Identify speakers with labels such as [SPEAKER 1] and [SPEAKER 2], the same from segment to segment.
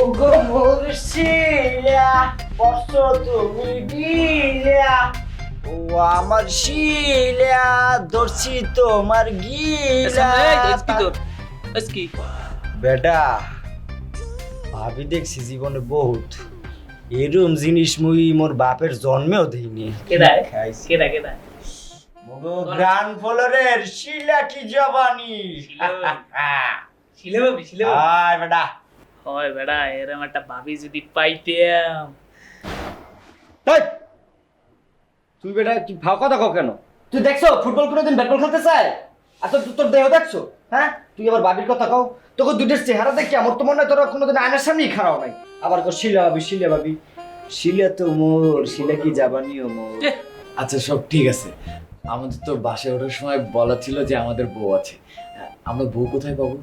[SPEAKER 1] ওগো মুর্শিলা বর্ষ তুমি গিলা ও আমার শিলা ধরছি তোমার গিলা
[SPEAKER 2] কি
[SPEAKER 1] বেটা ভাবি দেখছি জীবনে বহুত। এরম জিনিস মুই মোর বাপের জন্মেও দেইনি।
[SPEAKER 2] কেডা? কেডা কেডা?
[SPEAKER 1] মগো গ্রান ফলরের শিলা কি জবানি?
[SPEAKER 2] শিলা শিলে
[SPEAKER 1] বেটা।
[SPEAKER 2] হয় বেড়া এরম একটা ভাবি যদি পাইতাম!
[SPEAKER 1] তুই? বেটা তুই ভাও কথা কও কেন? তুই দেখছ ফুটবল কোনোদিন ব্যাট বল খেলতে চায়? আর তোর তোর দেহ দেখছ? হ্যাঁ? তুই আবার বাবির কথা কও? তোকে দুটোর চেহারা দেখি আমার তো মনে হয় তোরা কোনোদিন আয়নার সামনেই খারাপ নাই। আবার কো শিলা ভাবি শিলা ভাবি। শিলা তো মোর শিলা কি জাবানিও মোর?
[SPEAKER 3] আচ্ছা সব ঠিক আছে। আমাদের তো বাসায় ওঠার সময় বলা ছিল যে আমাদের বউ আছে। আমরা বউ কোথায় পাবো?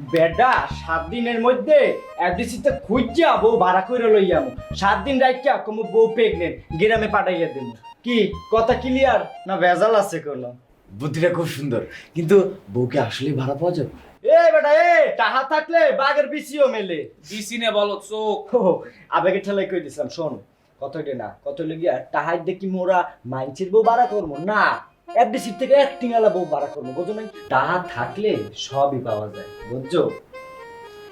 [SPEAKER 1] বেডা সাত দিনের মধ্যে এফডিসিতে খুঁজা বউ ভাড়া করে লইয়াম সাত দিন রাইকা কমু বউ প্রেগনেন্ট গ্রামে পাঠাইয়া দেব কি কথা ক্লিয়ার না ভেজাল আছে কোনো?
[SPEAKER 3] বুদ্ধিটা খুব সুন্দর। কিন্তু বউকে আসলে ভাড়া পাওয়া যাবে?
[SPEAKER 1] এ বেটা এ টাহা থাকলে বাঘের বিচিও মেলে।
[SPEAKER 2] দিছি না বলো চোখ।
[SPEAKER 1] আবেগে ঠেলাই কই দিছিলাম শোন কত না কত লেগিয়া টাহাই দেখি মোরা মাইনছের বউ বাড়া করব? না থেকে অ্যাক্টিং আলা বউ বাড়া করব বুঝো নাই? থাকলে সবই পাওয়া যায় বুঝছ?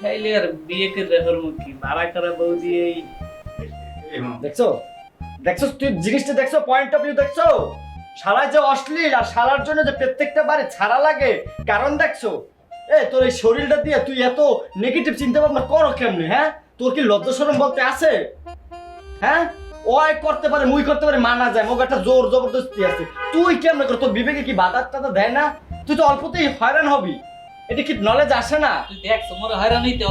[SPEAKER 2] খাইলে আর বিয়ে করে রেহর মুখী ভাড়া করা বউ দিয়েই।
[SPEAKER 1] দেখছ? দেখছ তুই জিনিসটা দেখছ পয়েন্ট অফ ভিউ দেখছ? শালা যে অশ্লীল আর শালার জন্য যে প্রত্যেকটা বারে ছাড়া লাগে কারণ দেখছ? এ তোর এই শরীরটা দিয়ে তুই এত নেগেটিভ চিন্তা ভাবনা করো কেমনে হ্যাঁ? তোর কি লজ্জা শরম বলতে আছে? হ্যাঁ? ওই করতে পারে মুই করতে পারে মানা যায়। মোক একটা জোর জবরদস্তি আছে। তুই কেমনে কর তোর বিবেকে কি বাধা টাধা দেয় না? তুই তো অল্পতেই হয়রান হবি। এটা কি নলেজ আসে না?
[SPEAKER 2] তুই দেখ তোমার হয়রান হইতে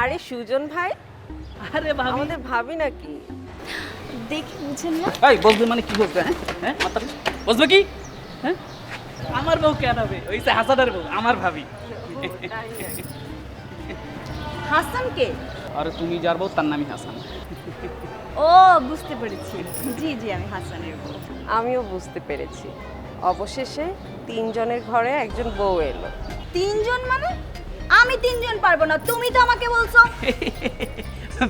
[SPEAKER 4] আরে সুজন ভাই
[SPEAKER 2] আরে ভাবি।
[SPEAKER 4] আমাদের ভাবি নাকি?
[SPEAKER 5] দেখি বুঝেন না?
[SPEAKER 2] এই বলবে মানে কি বলবে হ্যাঁ? হ্যাঁ মাথা বলবে কি? হ্যাঁ? আমার বউ কেন হবে ওই যে হাসানের বউ আমার ভাবি।
[SPEAKER 5] হাসান কে?
[SPEAKER 2] আরে তুমি যার বউ তার নামই হাসান।
[SPEAKER 5] ও বুঝতে পেরেছি। জি জি আমি হাসানের বউ।
[SPEAKER 4] আমিও বুঝতে পেরেছি। অবশেষে তিনজনের ঘরে একজন বউ এলো।
[SPEAKER 5] তিনজন মানে? আমি তিনজন পারব না তুমি তো আমাকে বলছো।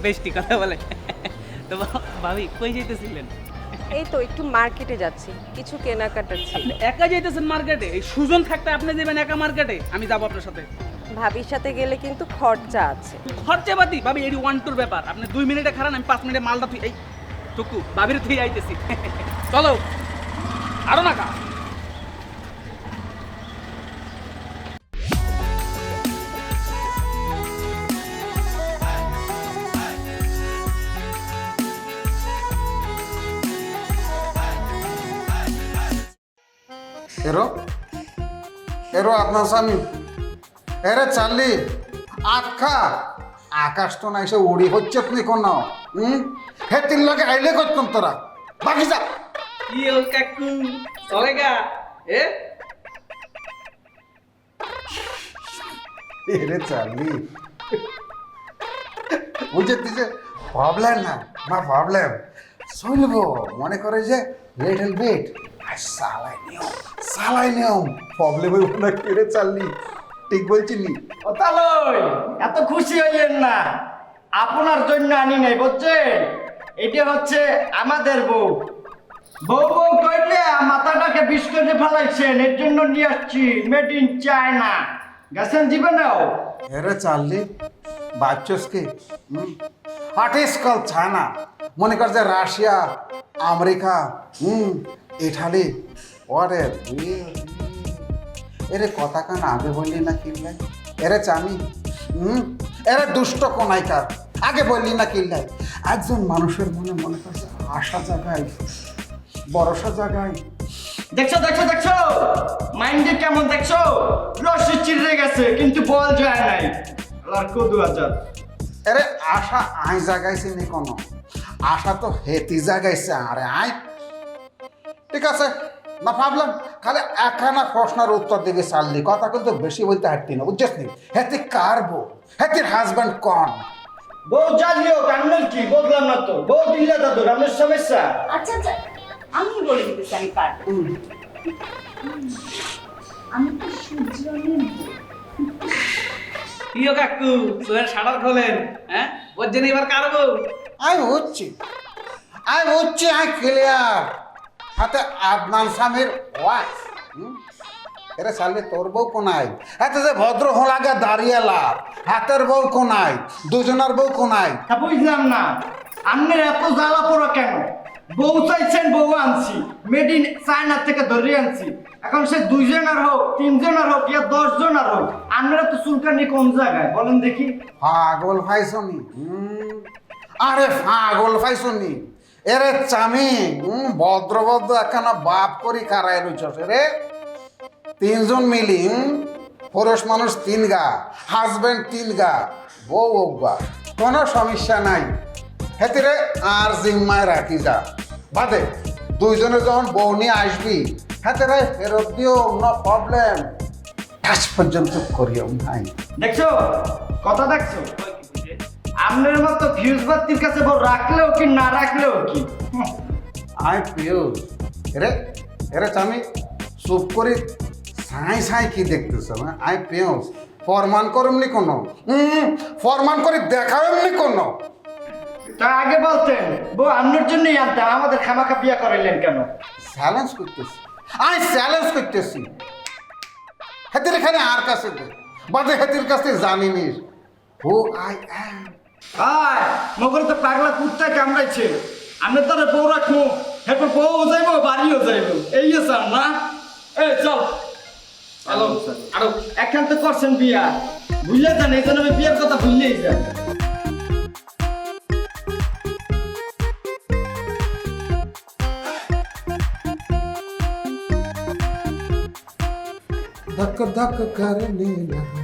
[SPEAKER 2] বেশটি কথা বলে। তো ভাবি কই যাইতেছিলেন?
[SPEAKER 4] এই তো একটু মার্কেটে যাচ্ছি কিছু কেনাকাটা ছিল।
[SPEAKER 2] একা যাইতেছেন মার্কেটে এই সুজন থাকতে আপনি যাবেন একা মার্কেটে আমি যাব আপনার সাথে।
[SPEAKER 4] ভাবির সাথে গেলে কিন্তু খরচা আছে।
[SPEAKER 2] খরচাপাতি? ভাবি এটি ওয়ান টুর ব্যাপার। আপনি দুই মিনিটে খারান আমি পাঁচ মিনিটে মালটা তুই এই টুকু ভাবির তুই আইতেছি। চলো। আরও না কা
[SPEAKER 6] এরো এরো আপনার স্বামী। এরে চাললি আখা আকাশ তো না এসে উড়ি হচ্ছে তুই কোন? হুম হে তিন লাখে আইলে করতাম তোরা? বাকি যা।
[SPEAKER 2] কি ও কাকু? চলেগা এ?
[SPEAKER 6] এরে চাললি। বুঝে তুই যে প্রবলেম না না প্রবলেম শুনব মনে করে যে লিটল বিট সালাই নিয়ম সালাই নিয়ম প্রবলেম হইব না, কেড়ে চাললি ঠিক বলছিলি
[SPEAKER 1] ওতালই এত খুশি হইলেন না। আপনার জন্য আনি নাই, বুঝছেন? এটা হচ্ছে আমাদের বউ। বউ বউ কইলে মাথাটাকে বিষ করে ফেলাইছেন, এর জন্য নিয়ে আসছি মেড ইন চায়না গেছেন জীবনেও?
[SPEAKER 6] এরে চাললি বাচ্চসকে আর্টিস্ট কাল চায়না মনে কর যে রাশিয়া, আমেরিকা, হুম? ইটালি ওরে এরে কথা কান আগে বললি না কিনলাই এরে চানি হুম? এরে দুষ্ট কোনাইকার আগে বললি না কিনলাই একজন মানুষের মনে মনে করছে আশা জাগায় ভরসা জাগায়
[SPEAKER 1] দেখছ দেখছ দেখছ? মাইন্ডে কেমন দেখছ? রশি চিড়ে গেছে কিন্তু বল যায় নাই। আর কদু আজাদ
[SPEAKER 6] আরে আশা আই জাগাইছে নি কোনো? আশা তো হেতি জাগাইছে আরে আই ঠিক আছে? না ভাবলাম খালি একখানা প্রশ্নের উত্তর দিবি চাললি কথা কিন্তু বেশি বলতে হাঁটতি না বুঝছিস নি? হেতি কার বউ? হেতির হাজব্যান্ড কন?
[SPEAKER 1] বউ জানিও আপনার কি? বললাম না তো। বউ দিলে দাদু সমস্যা?
[SPEAKER 5] আচ্ছা আচ্ছা আমি বলে দিতেছি আমি কার আমি তো বউ।
[SPEAKER 2] প্রিয় কাকু সোহেল খোলেন হ্যাঁ? বলছেন এবার কারবো
[SPEAKER 6] আমি হচ্ছি আমি হচ্ছি আমি ক্লিয়ার হাতে আদনান স্বামীর ওয়াইফ এরে সালে তোর বউ কোনাই হাতে যে ভদ্র হোলাগে দাঁড়িয়ে লাভ হাতের বউ কোনাই দুজনের বউ কোনাই
[SPEAKER 1] বুঝলাম না। আপনার এত জ্বালা পড়া কেন? বউ চাইছেন বউ আনছি মেড ইন চায়না থেকে ধরে আনছি। এখন সে দুইজনের হোক তিনজনের হোক ইয়া দশ জনের হোক আপনারা তো চুলকানি কোন জায়গায়? বলেন দেখি।
[SPEAKER 6] পাগল ফাইসনি আরে পাগল ফাইসনি এরে চামি হুম, ভদ্র ভদ্র একখানা বাপ করি কারায় রইছস রে তিনজন মিলি পুরুষ মানুষ তিন গা হাজবেন্ড তিন গা বউ গা কোনো সমস্যা নাই। হেতিরে আর জিম্মায় রাখি যা। বাদে দুইজনে যখন বউ নিয়ে আসবি হেতিরে ফেরত দিও নো প্রবলেম আজ পর্যন্ত করিও নাই।
[SPEAKER 1] দেখছ? কথা দেখছ? আপনার মতো ফিউজ বাতির কাছে বউ রাখলেও কি না রাখলেও কি?
[SPEAKER 6] আই পিউস এরে এরে আমি চুপ করে সাই সাই কি দেখতেছ আই পিউস ফরমান করমনি কোনো? ফরমান করে দেখাবেননি কোনো?
[SPEAKER 1] তা আগে বলতেন বউ আপনার জন্যই আনতাম আমাদের খামাখা বিয়া করাইলেন কেন?
[SPEAKER 6] চ্যালেঞ্জ করতেছি। আই চ্যালেঞ্জ করতেছি। হেতির এখানে আর কাছে বাদে হেতির কাছে জানি নিস হু আই অ্যাম
[SPEAKER 1] আয় মগর তো পাগলা কুত্তায় কামড়াইছে আমি তার বউ রাখবো এরপর বউ যাইবো বাড়িও যাইবো এই স্যার না এই চল হ্যালো আরো একখান তো করছেন বিয়া ভুলে যান এই জন্য আমি বিয়ের কথা ভুললেই যান
[SPEAKER 6] धक धक करने लगा